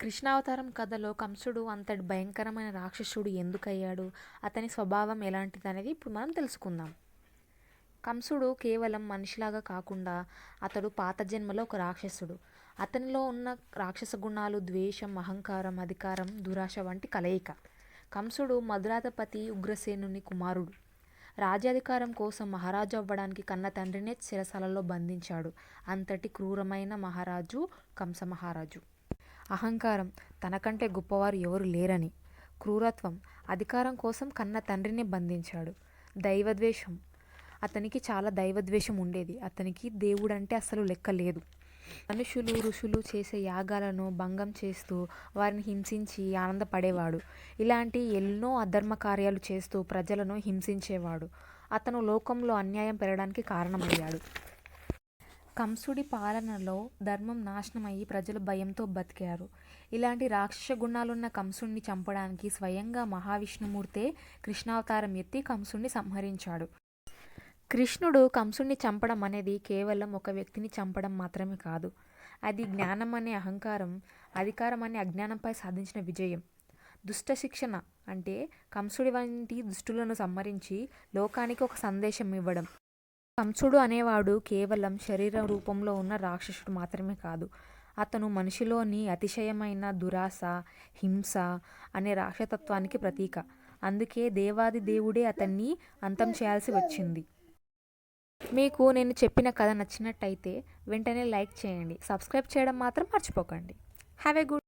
కృష్ణావతారం కథలో కంసుడు అంతటి భయంకరమైన రాక్షసుడు ఎందుకయ్యాడు? అతని స్వభావం ఎలాంటిదనేది ఇప్పుడు మనం తెలుసుకుందాం. కంసుడు కేవలం మనిషిలాగా కాకుండా అతడు పాత జన్మలో ఒక రాక్షసుడు. అతనిలో ఉన్న రాక్షస గుణాలు ద్వేషం అహంకారం అధికారం దురాశ వంటి కలయిక. కంసుడు మధురాధిపతి ఉగ్రసేనుని కుమారుడు. రాజ్యాధికారం కోసం మహారాజు అవ్వడానికి కన్న తండ్రినే చెరసాలలో బంధించాడు. అంతటి క్రూరమైన మహారాజు కంస మహారాజు అహంకారం తనకంటే గొప్పవారు ఎవరు లేరని. క్రూరత్వం అధికారం కోసం కన్న తండ్రిని బంధించాడు. దైవద్వేషం. అతనికి చాలా దైవద్వేషం ఉండేది. అతనికి దేవుడంటే అసలు లెక్క లేదు. మనుషులు ఋషులు చేసే యాగాలను భంగం చేస్తూ వారిని హింసించి ఆనందపడేవాడు. ఇలాంటి ఎన్నో అధర్మ కార్యాలు చేస్తూ ప్రజలను హింసించేవాడు. అతను లోకంలో అన్యాయం పెరగడానికి కారణమయ్యాడు. కంసుడి పాలనలో ధర్మం నాశనమయ్యి ప్రజలు భయంతో బతికారు. ఇలాంటి రాక్షస గుణాలున్న కంసుడిని చంపడానికి స్వయంగా మహావిష్ణుమూర్తే కృష్ణావతారం ఎత్తి కంసుడిని సంహరించాడు. కృష్ణుడు కంసుడిని చంపడం అనేది కేవలం ఒక వ్యక్తిని చంపడం మాత్రమే కాదు. అది జ్ఞానం అనే అహంకారం అధికారం అనే అజ్ఞానంపై సాధించిన విజయం. దుష్ట శిక్షణ అంటే కంసుడి వంటి దుష్టులను సంహరించి లోకానికి ఒక సందేశం ఇవ్వడం. కంసుడు అనేవాడు కేవలం శరీర రూపంలో ఉన్న రాక్షసుడు మాత్రమే కాదు. అతను మనిషిలోని అతిశయమైన దురాశ హింస అనే రాక్షతత్వానికి ప్రతీక. అందుకే దేవాది దేవుడే అతన్ని అంతం చేయాల్సి వచ్చింది. మీకు నేను చెప్పిన కథ నచ్చినట్టయితే వెంటనే లైక్ చేయండి. సబ్స్క్రైబ్ చేయడం మాత్రం మర్చిపోకండి. Have a good